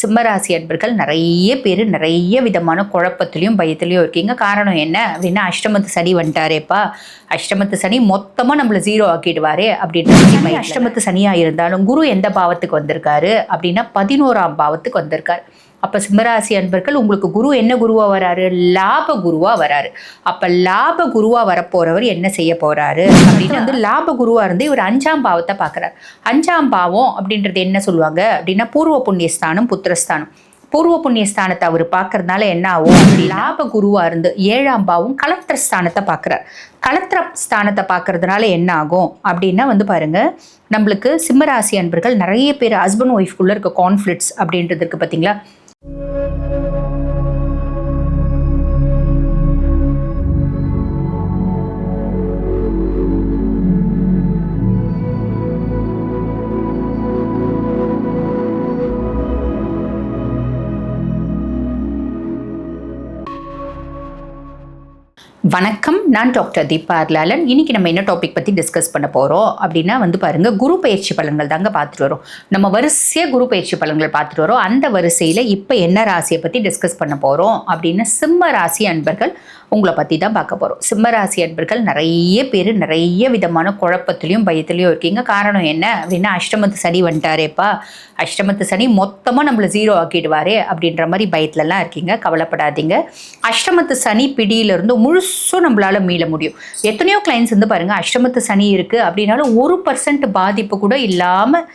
சிம்மராசி அன்பர்கள் நிறைய பேர் நிறைய விதமான குழப்பத்திலையும் பயத்திலையும் இருக்கீங்க. காரணம் என்ன அப்படின்னா அஷ்டமத்து சனி வந்துட்டாரேப்பா. அஷ்டமத்து சனி மொத்தமாக நம்மளை ஜீரோ ஆக்கிடுவாரே அப்படின்ற அஷ்டமத்து சனியாக இருந்தாலும் குரு எந்த பாவத்துக்கு வந்திருக்காரு அப்படின்னா பதினோராம் பாவத்துக்கு வந்திருக்காரு. அப்போ சிம்மராசி அன்பர்கள் உங்களுக்கு குரு என்ன குருவாக வராரு? லாப குருவாக வராரு. அப்போ லாப குருவாக வரப்போறவர் என்ன செய்ய போறாரு? அப்படின்னு வந்து லாப குருவாக இருந்து இவர் அஞ்சாம் பாவத்தை பார்க்குறாரு அஞ்சாம் பாவம் அப்படின்றது என்ன சொல்லுவாங்க? அப்படின்னா பூர்வ புண்ணியஸ்தானம் புத்திரஸ்தானம். பூர்வ புண்ணியஸ்தானத்தை அவர் பார்க்கறதுனால என்ன ஆகும்? லாப குருவா இருந்து ஏழாம் பாவம் கலத்திர ஸ்தானத்தை பார்க்குறார் கலத்திர ஸ்தானத்தை பார்க்கறதுனால என்ன ஆகும்? அப்படின்னா வந்து பாருங்க நம்மளுக்கு சிம்மராசி அன்பர்கள் நிறைய பேர் ஹஸ்பண்ட் ஒய்ஃப்குள்ளே இருக்க கான்ஃப்ளிக்ட்ஸ் அப்படின்றது இருக்கு பார்த்தீங்களா வணக்கம். நான் டாக்டர் தீபா அர்லாலன். இன்னைக்கு நம்ம என்ன டாபிக் பற்றி டிஸ்கஸ் பண்ண போகிறோம் அப்படின்னா வந்து பாருங்கள் குரு பயிற்சி பலன்கள் தாங்க பார்த்துட்டு வரோம். நம்ம வரிசையாக குரு பயிற்சி பலன்கள் பார்த்துட்டு வரோம். அந்த வரிசையில் இப்போ என்ன ராசியை பற்றி டிஸ்கஸ் பண்ண போகிறோம் அப்படின்னு சிம்ம ராசி அன்பர்கள் உங்களை பற்றி தான் பார்க்க போகிறோம் சிம்ம ராசி அன்பர்கள் நிறைய பேர் நிறைய விதமான குழப்பத்துலேயும் பயத்துலேயும் இருக்கீங்க. காரணம் என்ன அப்படின்னா அஷ்டமத்து சனி வந்துட்டாரேப்பா. அஷ்டமத்து சனி மொத்தமாக நம்மளை ஜீரோ ஆக்கிடுவாரே அப்படின்ற மாதிரி பயத்துலலாம் இருக்கீங்க. கவலைப்படாதீங்க. அஷ்டமத்து சனி பிடியிலிருந்து ஸோ நம்மளால மீள முடியும். எத்தனையோ கிளைண்ட்ஸ் வந்து பாருங்கள் அஷ்டமத்து சனி இருக்குது அப்படின்னாலும் ஒரு பர்சன்ட் பாதிப்பு கூட இல்லாமல்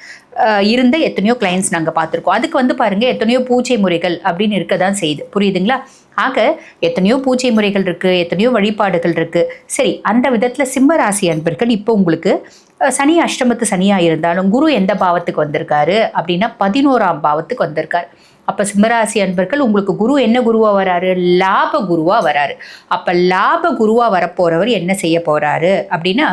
இருந்த எத்தனையோ கிளைண்ட்ஸ் நாங்கள் பார்த்துருக்கோம். அதுக்கு வந்து பாருங்கள் எத்தனையோ பூஜை முறைகள் அப்படின்னு இருக்க தான் செய்யுது. புரியுதுங்களா? ஆக எத்தனையோ பூஜை முறைகள் இருக்குது எத்தனையோ வழிபாடுகள் இருக்குது சரி அந்த விதத்தில் சிம்ம ராசி அன்பர்கள் இப்போ உங்களுக்கு சனி அஷ்டமத்து சனியாக இருந்தாலும் குரு எந்த பாவத்துக்கு வந்திருக்காரு அப்படின்னா பதினோராம் பாவத்துக்கு வந்திருக்காரு. அப்போ சிம்மராசி அன்பர்கள் உங்களுக்கு குரு என்ன குருவாக வராரு? லாப குருவாக வராரு. அப்போ லாப குருவாக வரப்போகிறவர் என்ன செய்ய போகிறாரு அப்படின்னா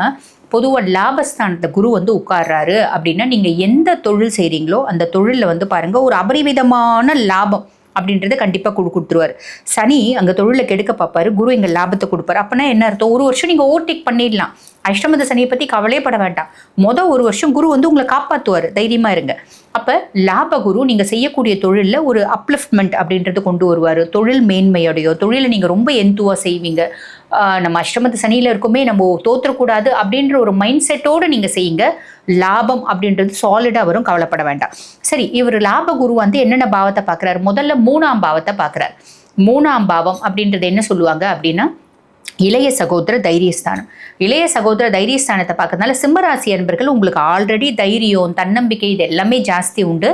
பொதுவாக லாபஸ்தானத்தை குரு வந்து உட்கார்றாரு அப்படின்னா நீங்கள் எந்த தொழில் செய்கிறீங்களோ அந்த தொழிலில் வந்து பாருங்கள் ஒரு அபரிவிதமான லாபம் அப்படின்றத கண்டிப்பாக கொடு கொடுத்துருவார். சனி அங்கே தொழிலை கெடுக்க பார்ப்பாரு குரு இங்கே லாபத்தை கொடுப்பாரு. அப்போனா என்ன அர்த்தம்? ஒரு வருஷம் நீங்கள் ஓவர்டேக் பண்ணிடலாம். அஷ்டமத சனியை பற்றி கவலையே பட வேண்டாம். மொதல் ஒரு வருஷம் குரு வந்து உங்களை காப்பாற்றுவார் தைரியமாக இருங்க. அப்போ லாப குரு நீங்கள் செய்யக்கூடிய தொழிலில் ஒரு அப்லிஃப்ட்மெண்ட் அப்படின்றது கொண்டு வருவார். தொழில் மேன்மையோடையோ தொழிலை நீங்கள் ரொம்ப எந்துவாக செய்வீங்க. நம்ம அஷ்டமத்து சனியில் இருக்குமே நம்ம தோற்றக்கூடாது அப்படின்ற ஒரு மைண்ட் செட்டோடு நீங்கள் செய்யுங்க. லாபம் அப்படின்றது சாலிடாக வரும் கவலைப்பட வேண்டாம். சரி இவர் லாப குரு வந்து என்னென்ன பாவத்தை பார்க்குறாரு? முதல்ல மூணாம் பாவத்தை பார்க்குறாரு. மூணாம் பாவம் அப்படின்றது என்ன சொல்லுவாங்க அப்படின்னா இளைய சகோதர தைரியஸ்தானம். இளைய சகோதர தைரியஸ்தானத்தை பார்க்கறதுனால சிம்மராசி அன்பர்கள் உங்களுக்கு ஆல்ரெடி தைரியம் தன்னம்பிக்கை இது எல்லாமே ஜாஸ்தி உண்டு.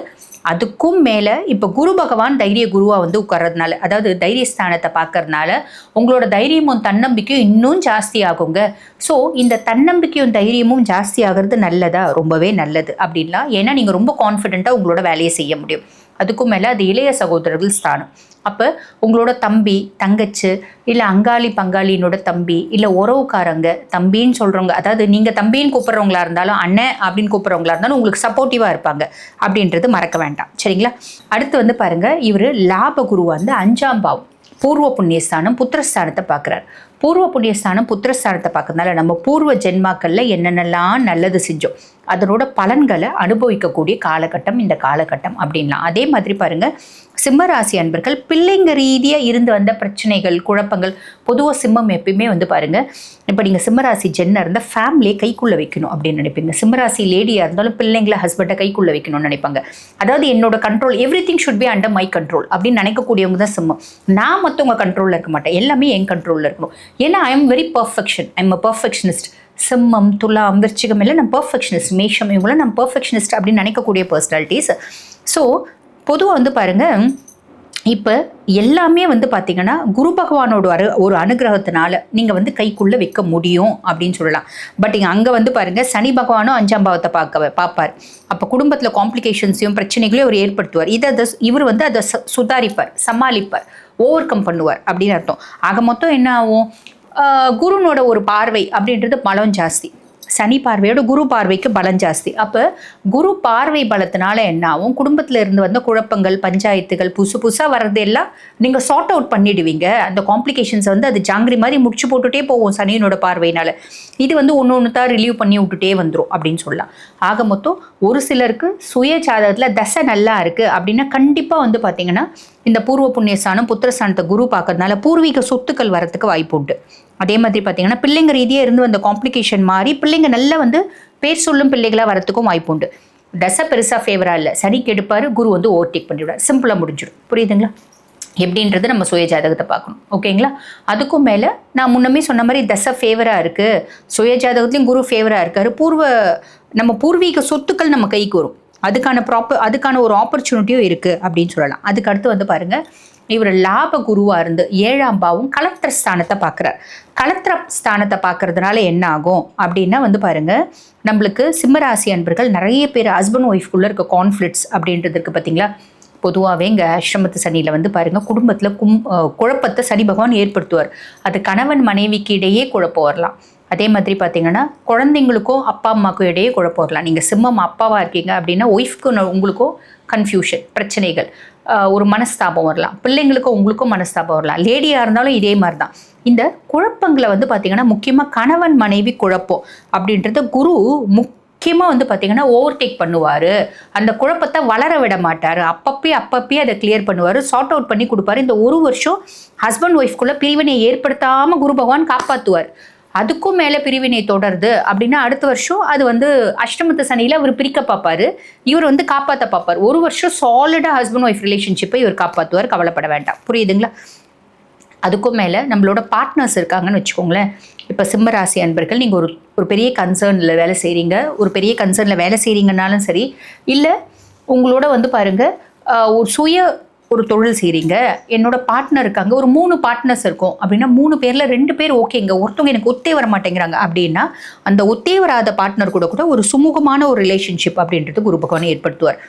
அதுக்கும் மேலே இப்போ குரு பகவான் தைரிய குருவாக வந்து உட்கார்றதுனால அதாவது தைரியஸ்தானத்தை பார்க்கறதுனால உங்களோட தைரியமும் தன்னம்பிக்கையும் இன்னும் ஜாஸ்தி ஆகுங்க. ஸோ இந்த தன்னம்பிக்கையும் தைரியமும் ஜாஸ்தி ஆகிறது நல்லதா? ரொம்பவே நல்லது அப்படின்லாம். ஏன்னா நீங்கள் ரொம்ப கான்ஃபிடென்ட்டாக உங்களோட வேலையை செய்ய முடியும். அதுக்கும் மேலே அது இளைய சகோதரர்கள் ஸ்தானம். அப்போ உங்களோட தம்பி தங்கச்சி இல்லை அங்காளி பங்காளியினோட தம்பி இல்லை உறவுக்காரங்க தம்பின்னு சொல்கிறவங்க அதாவது நீங்கள் தம்பின்னு கூப்பிட்றவங்களா இருந்தாலும் அண்ணன் அப்படின்னு கூப்பிட்றவங்களா இருந்தாலும் உங்களுக்கு சப்போர்ட்டிவாக இருப்பாங்க. அப்படின்றது மறக்க வேண்டாம். சரிங்களா? அடுத்து வந்து பாருங்கள் இவர் லாப குரு வந்து அஞ்சாம் பாவம். பூர்வ புண்ணியஸ்தானம் புத்திரஸ்தானத்தை பார்க்குறார் பூர்வ புண்ணியஸ்தானம் புத்திரஸ்தானத்தை பார்க்கறதுனால நம்ம பூர்வ ஜென்மாக்களில் என்னென்னலாம் நல்லது செஞ்சோம் அதனோட பலன்களை அனுபவிக்கக்கூடிய காலகட்டம் இந்த காலகட்டம் அப்படின்லாம். அதே மாதிரி பாருங்கள் சிம்மராசி அன்பர்கள் பிள்ளைங்க ரீதியாக இருந்து வந்த பிரச்சனைகள் குழப்பங்கள் பொதுவாக சிம்மம் எப்பயுமே வந்து பாருங்க இப்போ நீங்கள் சிம்மராசி ஜென்னாக இருந்தால் ஃபேமிலியை கைக்குள்ளே வைக்கணும் அப்படின்னு நினைப்பீங்க. சிம்மராசி லேடியாக இருந்தாலும் பிள்ளைங்களை ஹஸ்பண்டை கைக்குள்ளே வைக்கணும்னு நினைப்பாங்க. அதாவது என்னோட control everything should be under my control அப்படின்னு நினைக்கக்கூடியவங்க தான் சிம்மம். நான் மற்றவங்க கண்ட்ரோலில் இருக்க மாட்டேன். எல்லாமே என் கண்ட்ரோலில் இருக்கணும். ஏன்னா I am very perfection I am a perfectionist சிம்மம் துலாம் விருச்சிகம் இல்லை நம்ம பர்ஃபெக்ஷனிஸ்ட் மேஷம் இவங்களாம் நம்ம பர்ஃபெக்ஷனிஸ்ட் அப்படின்னு நினைக்கக்கூடிய பர்சனாலிட்டிஸ் ஸோ பொதுவாக வந்து பாருங்கள் இப்போ எல்லாமே வந்து பார்த்திங்கன்னா குரு பகவானோட அரு ஒரு அனுகிரகத்தினால நீங்கள் வந்து கைக்குள்ளே வைக்க முடியும் அப்படின்னு சொல்லலாம். பட் இங்கே அங்கே வந்து பாருங்கள் சனி பகவானும் அஞ்சாம் பாவத்தை பார்க்க பார்ப்பார். அப்போ குடும்பத்தில் காம்ப்ளிகேஷன்ஸையும் பிரச்சனைகளையும் அவர் ஏற்படுத்துவார். இதை அதை இவர் வந்து அதை ச- சுதாரிப்பார் சமாளிப்பார் ஓவர் கம் பண்ணுவார் அப்படின்னு அர்த்தம். ஆக மொத்தம் என்ன ஆகும்? குருனோட ஒரு பார்வை அப்படின்றது பலம் ஜாஸ்தி. சனி பார்வையோட குரு பார்வைக்கு பலம் ஜாஸ்தி. அப்போ குரு பார்வை பலத்தினால என்ன ஆகும் குடும்பத்தில் இருந்து வந்த குழப்பங்கள் பஞ்சாயத்துகள் புதுசு புதுசாக வர்றது எல்லாம் நீங்கள் சார்ட் அவுட் பண்ணிடுவீங்க. அந்த காம்ப்ளிகேஷன்ஸ் வந்து அது ஜாங்கிரி மாதிரி முடிச்சு போட்டுட்டே போகும் சனியினோட பார்வையினால. இது வந்து ஒன்று ஒன்று தான் ரிலீவ் பண்ணி விட்டுட்டே வந்துடும் அப்படின்னு சொல்லலாம். ஆக மொத்தம் ஒரு சிலருக்கு சுய ஜாதகத்தில் தசை நல்லா இருக்குது அப்படின்னா கண்டிப்பாக வந்து பார்த்தீங்கன்னா இந்த பூர்வ புண்ணியஸ்தானம் புத்திரஸ்தானத்தை குரு பார்க்கறதுனால பூர்வீக சொத்துக்கள் வரத்துக்கு வாய்ப்பு உண்டு. அதே மாதிரி பார்த்தீங்கன்னா பிள்ளைங்க ரீதியாக இருந்து வந்த காம்ப்ளிகேஷன் மாறி பிள்ளைங்க நல்லா வந்து பேர் சொல்லும் பிள்ளைகளாக வரத்துக்கும் வாய்ப்பு உண்டு. தசை பெருசாக ஃபேவராக இல்லை. சனி கெடுப்பார் குரு வந்து ஓவர்டேக் பண்ணிவிடுவார் சிம்பிளாக முடிஞ்சிடும். புரியுதுங்களா? எப்படின்றது நம்ம சுய ஜாதகத்தை பார்க்கணும். ஓகேங்களா? அதுக்கும் மேலே நான் முன்னமே சொன்ன மாதிரி தசை ஃபேவராக இருக்குது சுய ஜாதகத்துலேயும் குரு ஃபேவராக இருக்காரு. பூர்வ நம்ம பூர்வீக சொத்துக்கள் நம்ம கைக்கு வரும். அதுக்கான ப்ராப்பர் அதுக்கான ஒரு ஆப்பர்ச்சுனிட்டியும் இருக்குது அப்படின்னு சொல்லலாம். அதுக்கு அடுத்து வந்து பாருங்கள் இவர் லாப குருவாக இருந்து ஏழாம் பாவம் கலத்திர ஸ்தானத்தை பார்க்குறார் கலத்திர ஸ்தானத்தை பார்க்கறதுனால என்ன ஆகும்? அப்படின்னா வந்து பாருங்க நம்மளுக்கு சிம்மராசி அன்பர்கள் நிறைய பேர் ஹஸ்பண்ட் ஒய்ஃப்குள்ளே இருக்க கான்ஃப்ளிக்ஸ் அப்படின்றது இருக்குது பார்த்தீங்களா பொதுவாகவே இங்கே அஷ்டமத்து சனியில் வந்து பாருங்கள் குடும்பத்தில் கும் குழப்பத்தை சனி பகவான் ஏற்படுத்துவார். அது கணவன் மனைவிக்கு இடையே குழப்பம் வரலாம். அதே மாதிரி பார்த்தீங்கன்னா குழந்தைங்களுக்கோ அப்பா அம்மாவுக்கும் இடையே குழப்பம் வரலாம். நீங்கள் சிம்மம் அப்பாவாக இருக்கீங்க அப்படின்னா ஒய்ஃப்க்கு உங்களுக்கோ கன்ஃபியூஷன் பிரச்சனைகள். ஒரு மனஸ்தாபம் வரலாம். பிள்ளைங்களுக்கும் உங்களுக்கும் மனஸ்தாபம் வரலாம். லேடியாக இருந்தாலும் இதே மாதிரி தான் இந்த குழப்பங்களை வந்து பார்த்தீங்கன்னா முக்கியமாக கணவன் மனைவி குழப்பம் அப்படின்றது குரு முக்கியமாக வந்து பார்த்தீங்கன்னா ஓவர்டேக் பண்ணுவார். அந்த குழப்பத்தை வளர விட மாட்டார். அப்பப்பே அப்பப்பே அதை கிளியர் பண்ணுவார். சார்ட் அவுட் பண்ணி கொடுப்பாரு. இந்த ஒரு வருஷம் ஹஸ்பண்ட் ஒய்ஃப்குள்ளே பிரிவினை ஏற்படுத்தாமல் குரு பகவான் காப்பாற்றுவார் அதுக்கும் மேலே பிரிவினை தொடருது அப்படின்னா அடுத்த வருஷம் அது வந்து அஷ்டமத்து சனியில் அவர் பிரிக்க பார்ப்பாரு. இவர் வந்து காப்பாற்ற பார்ப்பார். ஒரு வருஷம் சாலிடாக ஹஸ்பண்ட் ஒய்ஃப் ரிலேஷன்ஷிப்பை இவர் காப்பாற்றுவார் கவலைப்பட வேண்டாம். புரியுதுங்களா? அதுக்கும் மேலே நம்மளோட பார்ட்னர்ஸ் இருக்காங்கன்னு வச்சுக்கோங்களேன். இப்போ சிம்மராசி அன்பர்கள் நீங்கள் ஒரு ஒரு பெரிய கன்சர்னில் வேலை செய்கிறீங்க ஒரு பெரிய கன்சர்னில் வேலை செய்கிறீங்கனாலும் சரி இல்லை உங்களோட வந்து பாருங்கள் ஒரு சுய ஒரு தொழில் செய்கிறீங்க என்னோட பார்ட்னர் இருக்காங்க. ஒரு மூணு பார்ட்னர்ஸ் இருக்கும். அப்படின்னா மூணு பேரில் ரெண்டு பேர் ஓகேங்க ஒருத்தவங்க எனக்கு ஒத்தே வர மாட்டேங்கிறாங்க. அப்படின்னா அந்த ஒத்தே வராத பார்ட்னர் கூட கூட ஒரு சுமூகமான ஒரு ரிலேஷன்ஷிப் அப்படின்றது குரு பகவான் ஏற்படுத்துவார்.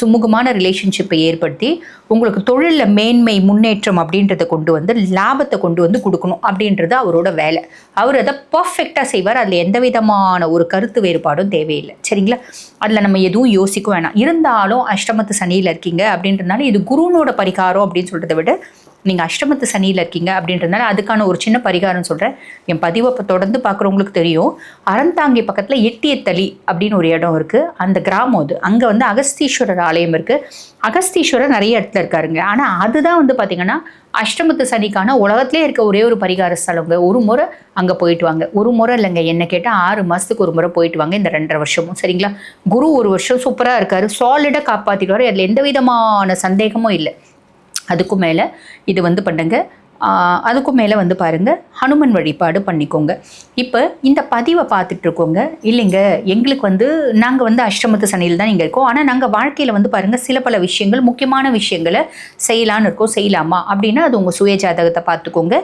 சுமூகமான ரிலேஷன்ஷிப்பை ஏற்படுத்தி உங்களுக்கு தொழிலில் மேன்மை முன்னேற்றம் அப்படின்றத கொண்டு வந்து லாபத்தை கொண்டு வந்து கொடுக்கணும் அப்படின்றது அவரோட வேலை. அவர் அதை பர்ஃபெக்டாக செய்வார். அதில் எந்த விதமான ஒரு கருத்து வேறுபாடும் தேவையில்லை. சரிங்களா? அதில் நம்ம எதுவும் யோசிக்க வேணாம். இருந்தாலும் அஷ்டமத்து சனியில் இருக்கீங்க அப்படின்றதுனால இது குருனோட பரிகாரம் அப்படின்னு சொல்கிறத விட நீங்கள் அஷ்டமத்து சனியில் இருக்கீங்க அப்படின்றதுனால அதுக்கான ஒரு சின்ன பரிகாரம் சொல்கிறேன் என் பதிவை இப்போ தொடர்ந்து பார்க்குறவங்களுக்கு தெரியும். அறந்தாங்கி பக்கத்தில் எட்டியத்தளி அப்படின்னு ஒரு இடம் இருக்குது அந்த கிராமம் அது. அங்கே வந்து அகஸ்தீஸ்வரர் ஆலயம் இருக்குது அகஸ்தீஸ்வரர் நிறைய இடத்துல இருக்காருங்க. ஆனால் அதுதான் வந்து பார்த்திங்கன்னா அஷ்டமத்து சனிக்கான உலகத்திலே இருக்க ஒரே ஒரு பரிகார ஸ்தலங்க ஒரு முறை அங்கே போயிட்டு வாங்க. ஒரு முறை இல்லைங்க. என்ன கேட்டால் ஆறு மாதத்துக்கு ஒரு முறை போயிட்டு வாங்க இந்த ரெண்டரை வருஷமும். சரிங்களா? குரு ஒரு வருஷம் சூப்பராக இருக்காரு. சாலிடாக காப்பாற்றிடுவார் அதில் எந்த விதமான சந்தேகமும் இல்லை. அதுக்கும் மேலே இது வந்து பண்ணுங்க. அதுக்கும் மேலே வந்து பாருங்கள் ஹனுமன் வழிபாடு பண்ணிக்கோங்க. இப்போ இந்த பதிவை பார்த்துட்டு இருக்கோங்க. இல்லைங்க எங்களுக்கு வந்து நாங்கள் வந்து அஷ்டமத்து சனியில் தான் இங்கே இருக்கோம். ஆனால் நாங்கள் வாழ்க்கையில் வந்து பாருங்கள் சில பல விஷயங்கள் முக்கியமான விஷயங்களை செய்யலான்னு இருக்கோம். செய்யலாமா? அப்படின்னா அது உங்கள் சுய ஜாதகத்தை பார்த்துக்கோங்க.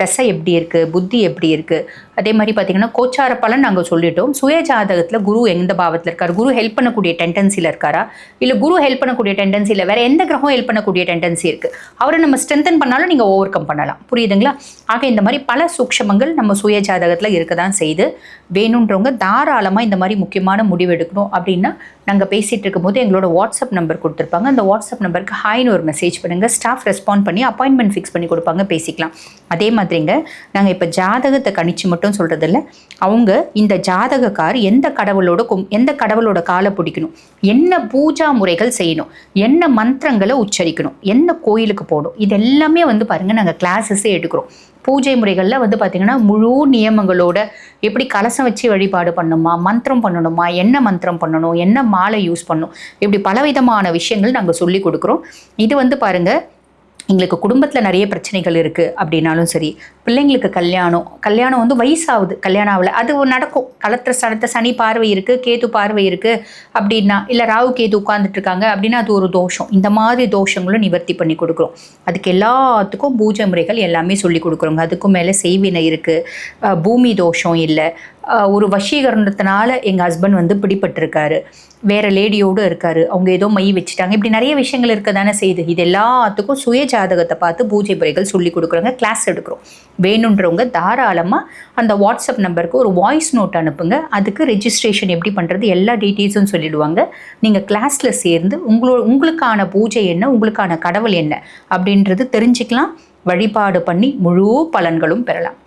தசை எப்படி இருக்குது புத்தி எப்படி இருக்குது அதே மாதிரி பார்த்தீங்கன்னா கோச்சார பலன் நாங்கள் சொல்லிட்டோம். சுய ஜாதகத்தில் குரு எந்த பாவத்தில் இருக்கார்? குரு ஹெல்ப் பண்ணக்கூடிய டெண்டன்சியில் இருக்காரா? இல்லை குரு ஹெல்ப் பண்ணக்கூடிய டெண்டன்சியில் வேறு எந்த கிரகம் ஹெல்ப் பண்ணக்கூடிய டெண்டன்சி இருக்குது அவரை நம்ம ஸ்ட்ரென்தன் பண்ணாலும் நீங்கள் ஓவர் கம் பண்ணலாம். புரியுதுங்களா? ஆக இந்த மாதிரி பல சூக்ஷமங்கள் நம்ம சுய ஜாதகத்தில் இருக்க தான் செய்து வேணுன்றவங்க தாராளமாக இந்த மாதிரி முக்கியமான முடிவு எடுக்கணும் அப்படின்னா நாங்கள் பேசிகிட்டு இருக்கும்போது எங்களோட வாட்ஸ்அப் நம்பர் கொடுத்துருப்பாங்க. அந்த வாட்ஸ்அப் நம்பருக்கு ஹாய்னு ஒரு மெசேஜ் பண்ணுங்கள் ஸ்டாஃப் ரெஸ்பாண்ட் பண்ணி அப்பாயின்மெண்ட் ஃபிக்ஸ் பண்ணி கொடுப்பாங்க. பேசிக்கலாம். அதே மாதிரி மாதிரிங்க நாங்கள் இப்போ ஜாதகத்தை கணிச்சு மட்டும் சொல்கிறது அவங்க இந்த ஜாதகக்கார் எந்த கடவுளோட கும் எந்த கடவுளோட காலை பிடிக்கணும்? என்ன பூஜா முறைகள் செய்யணும்? என்ன மந்திரங்களை உச்சரிக்கணும்? என்ன கோயிலுக்கு போகணும்? இது எல்லாமே வந்து பாருங்கள் நாங்கள் கிளாஸஸே எடுக்கிறோம். பூஜை முறைகளில் வந்து பார்த்திங்கன்னா முழு நியமங்களோட எப்படி கலசம் வச்சு வழிபாடு பண்ணணுமா? மந்திரம் பண்ணணுமா? என்ன மந்திரம் பண்ணணும்? என்ன மாலை யூஸ் பண்ணணும்? இப்படி பலவிதமான விஷயங்கள் நாங்கள் சொல்லி கொடுக்குறோம். இது வந்து பாருங்கள் எங்களுக்கு குடும்பத்தில் நிறைய பிரச்சனைகள் இருக்குது அப்படின்னாலும் சரி பிள்ளைங்களுக்கு கல்யாணம் கல்யாணம் வந்து வயசாகுது கல்யாணம் ஆகல. அது நடக்கும். கலத்திர ஸ்தானத்தை சனி பார்வை இருக்குது கேது பார்வை இருக்குது அப்படின்னா இல்லை ராகு கேது உட்காந்துட்ருக்காங்க அப்படின்னா அது ஒரு தோஷம். இந்த மாதிரி தோஷங்களும் நிவர்த்தி பண்ணி கொடுக்குறோம். அதுக்கு எல்லாத்துக்கும் பூஜை முறைகள் எல்லாமே சொல்லி கொடுக்குறோங்க. அதுக்கும் மேலே செய்வினை இருக்குது பூமி தோஷம் இல்லை. ஒரு வசீகரணத்தினால எங்கள் ஹஸ்பண்ட் வந்து பிடிபட்டிருக்காரு. வேற லேடியோடு இருக்காரு. அவங்க ஏதோ மை வச்சுட்டாங்க. இப்படி நிறைய விஷயங்கள் இருக்க தானே செய்யுது இது எல்லாத்துக்கும் சுய ஜாதகத்தை பார்த்து பூஜை முறைகள் சொல்லி கொடுக்குறோங்க. கிளாஸ் எடுக்கிறோம். வேணுன்றவங்க தாராளமாக அந்த வாட்ஸ்அப் நம்பருக்கு ஒரு வாய்ஸ் நோட் அனுப்புங்க. அதுக்கு ரெஜிஸ்ட்ரேஷன் எப்படி பண்ணுறது எல்லா டீட்டெயில்ஸும் சொல்லிடுவாங்க. நீங்கள் கிளாஸில் சேர்ந்து உங்களோ உங்களுக்கான பூஜை என்ன உங்களுக்கான கடவுள் என்ன அப்படின்றது தெரிஞ்சுக்கலாம். வழிபாடு பண்ணி முழு பலன்களும் பெறலாம்.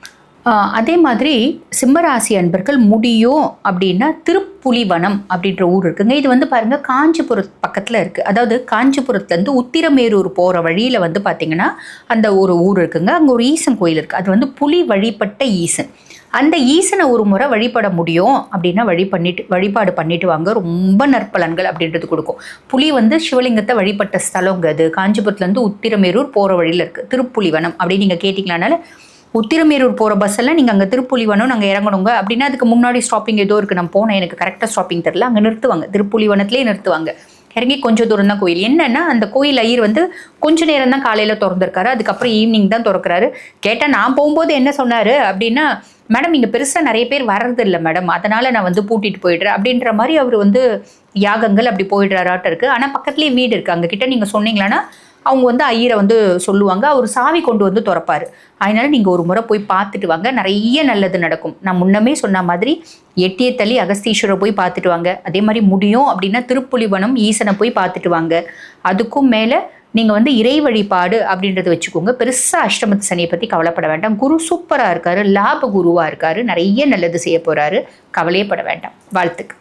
அதே மாதிரி சிம்மராசி அன்பர்கள் முடியும் அப்படின்னா திருப்புலிவனம் அப்படின்ற ஊர் இருக்குங்க. இது வந்து பாருங்க காஞ்சிபுரம் பக்கத்தில் இருக்குது அதாவது காஞ்சிபுரத்துலேருந்து உத்திரமேரூர் போகிற வழியில் வந்து பார்த்திங்கன்னா அந்த ஒரு ஊர் இருக்குங்க. அங்கே ஒரு ஈசன் கோயில் இருக்குது அது வந்து புலி வழிபட்ட ஈசன். அந்த ஈசனை ஒரு முறை வழிபட முடியும் அப்படின்னா வழி பண்ணிட்டு வழிபாடு பண்ணிட்டு வாங்க. ரொம்ப நற்பலன்கள் அப்படின்றது கொடுக்கும். புலி வந்து சிவலிங்கத்தை வழிபட்ட ஸ்தலங்க அது. காஞ்சிபுரத்துலேருந்து உத்திரமேரூர் போகிற வழியில் இருக்குது திருப்புலிவனம் அப்படின்னு நீங்கள் கேட்டிங்களானால உத்திரமேரூர் போகிற பஸ் எல்லாம் நீங்கள் அங்கே திருப்புலிவனம் நாங்கள் இறங்கணுங்க. அப்படின்னா அதுக்கு முன்னாடி ஸ்டாப்பிங் ஏதோ இருக்குது நான் போனேன். எனக்கு கரெக்டாக ஸ்டாப்பிங் தெரில அங்கே நிறுத்துவாங்க. திருப்புலிவனத்துலேயே நிறுத்துவாங்க. இறங்கி கொஞ்சம் தூரம் தான் கோயில். என்னன்னா அந்த கோயில் ஐயர் வந்து கொஞ்ச நேரம் தான் காலையில் திறந்துருக்காரு. அதுக்கப்புறம் ஈவினிங் தான் திறக்கிறாரு. கேட்டால் நான் போகும்போது என்ன சொன்னார்? அப்படின்னா மேடம் இங்கே பெருசாக நிறைய பேர் வர்றது இல்லை மேடம் அதனால் நான் வந்து பூட்டிட்டு போயிடுறேன். அப்படின்ற மாதிரி அவர் வந்து யாகங்கள் அப்படி போயிடுறாராட்ட இருக்குது ஆனால் பக்கத்துலேயே வீடு இருக்குது அங்கே கிட்டே நீங்கள் சொன்னீங்களன்னா அவங்க வந்து ஐயரை வந்து சொல்லுவாங்க. அவர் சாவி கொண்டு வந்து திறப்பாரு. அதனால நீங்கள் ஒரு முறை போய் பார்த்துட்டு வாங்க. நிறைய நல்லது நடக்கும். நான் முன்னமே சொன்ன மாதிரி எட்டிய தள்ளி போய் பார்த்துட்டு வாங்க. அதே மாதிரி முடியும் அப்படின்னா திருப்புலிவனம் ஈசனை போய் பார்த்துட்டு வாங்க. அதுக்கும் மேலே நீங்கள் வந்து இறை வழிபாடு அப்படின்றத வச்சுக்கோங்க. பெருசாக அஷ்டமத்து சனியை பற்றி கவலைப்பட வேண்டாம். குரு சூப்பராக இருக்காரு. லாப குருவாக இருக்காரு. நிறைய நல்லது செய்ய போகிறாரு கவலையப்பட வேண்டாம். வாழ்த்துக்கு